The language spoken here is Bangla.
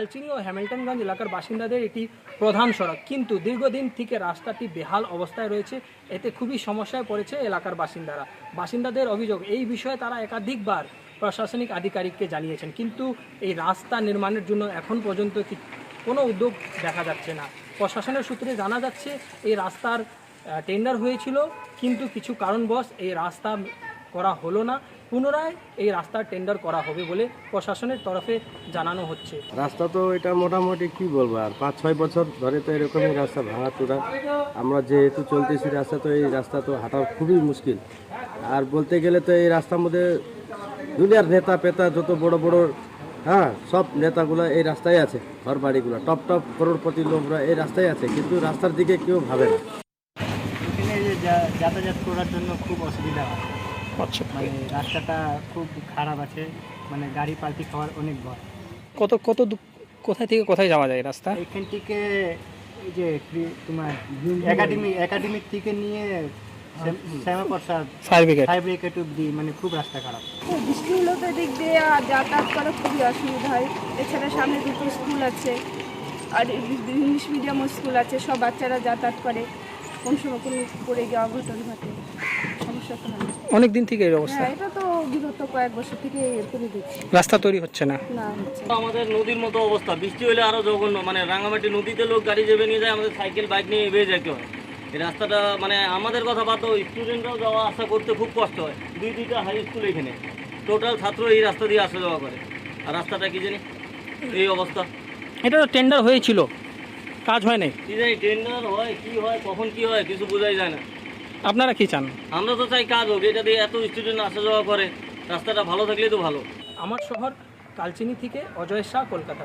কালচিনি ও হ্যামিল্টনগঞ্জ এলাকার বাসিন্দাদের এটি প্রধান সড়ক। কিন্তু দীর্ঘদিন থেকে রাস্তাটি বেহাল অবস্থায় রয়েছে, এতে খুবই সমস্যায় পড়েছে এলাকার বাসিন্দারা। বাসিন্দাদের অভিযোগ, এই বিষয়ে তারা একাধিকবার প্রশাসনিক আধিকারিককে জানিয়েছেন, কিন্তু এই রাস্তা নির্মাণের জন্য এখন পর্যন্ত কোনো উদ্যোগ দেখা যাচ্ছে না। প্রশাসনের সূত্রে জানা যাচ্ছে, এই রাস্তার টেন্ডার হয়েছিল, কিন্তু কিছু কারণবশ এই রাস্তা করা হলো না। পুনরায় এই রাস্তার টেন্ডার করা হবে বলে প্রশাসনের তরফে জানানো হচ্ছে। রাস্তা তো এটা মোটামুটি কি বলব আর? পাঁচ ছয় বছর ধরে তো এরকমই রাস্তা ভাঙা চূড়া আমরা যেহেতু চলতেছি রাস্তা তো এই রাস্তা তো হাঁটা খুবই মুশকিল। আর বলতে গেলে তো এই রাস্তার মধ্যে দুনিয়ার নেতা পেতা যত বড় বড় হ্যাঁ সব নেতাগুলো এই রাস্তায় আছে ঘর বাড়িগুলো টপ টপ করোড়পতি লোকরা এই রাস্তায় আছে কিন্তু রাস্তার দিকে কেউ ভাবে না। এখানে যাতায়াত করার জন্য খুব অসুবিধা হয়। আচ্ছা মানে রাস্তাটা খুব খারাপ আছে মানে গাড়ি পাল্টি খাওয়ার অনেক ভয়। কত কত কোথায় থেকে কোথায় যাওয়া যায় রাস্তা? এখান থেকে এই যে তোমার একাডেমি একাডেমিক থেকে নিয়ে শ্যামাপ্রসাদ ফায়ার ব্রিগেড অব্দি মানে খুব রাস্তা খারাপ। ও বৃষ্টি হলেও তো দিক দিয়ে আর যাতায়াত করা খুবই অসুবিধা হয়। এছাড়া সামনে দুটো স্কুল আছে আর ইংলিশ মিডিয়াম স্কুল আছে সব বাচ্চারা যাতায়াত করে। কোন সময় কোনো পড়ে গিয়ে অঘটন ঘটে। অনেক দিন থেকে এই অবস্থা। হ্যাঁ এটা তো বিগত কয়েক বছর থেকে এরকমই দেখছি। রাস্তা তৈরি হচ্ছে না। না হচ্ছে আমাদের নদীর মতো অবস্থা। বৃষ্টি হলে আরও জঘন্য। মানে রাঙামাটি নদীতে লোক গাড়ি যাবে নিয়ে যায় আমাদের সাইকেল বাইক নিয়ে এগিয়ে যেতে হয়। এই রাস্তাটা মানে আমাদের কথা বাদ স্টুডেন্টরাও যাওয়া আসা করতে খুব কষ্ট হয়। দুই দুইটা হাই স্কুল এখানে। টোটাল ছাত্র এই রাস্তা দিয়ে আসা যাওয়া করে। আর রাস্তাটা কি জানি? এই অবস্থা। এটা তো টেন্ডার হয়েছিল। কাজ হয় নাই। কি জানি টেন্ডার হয় কি হয় কখন কি হয় কিছু বোঝাই যায় না। আপনারা কি চান? আমরা তো চাই কাজ হোক এটা দিয়ে এত স্টুডেন্ট আসা যাওয়া করে রাস্তাটা ভালো থাকলেই তো ভালো। আমার শহর কালচিনি থেকে অজয় শাহ কলকাতা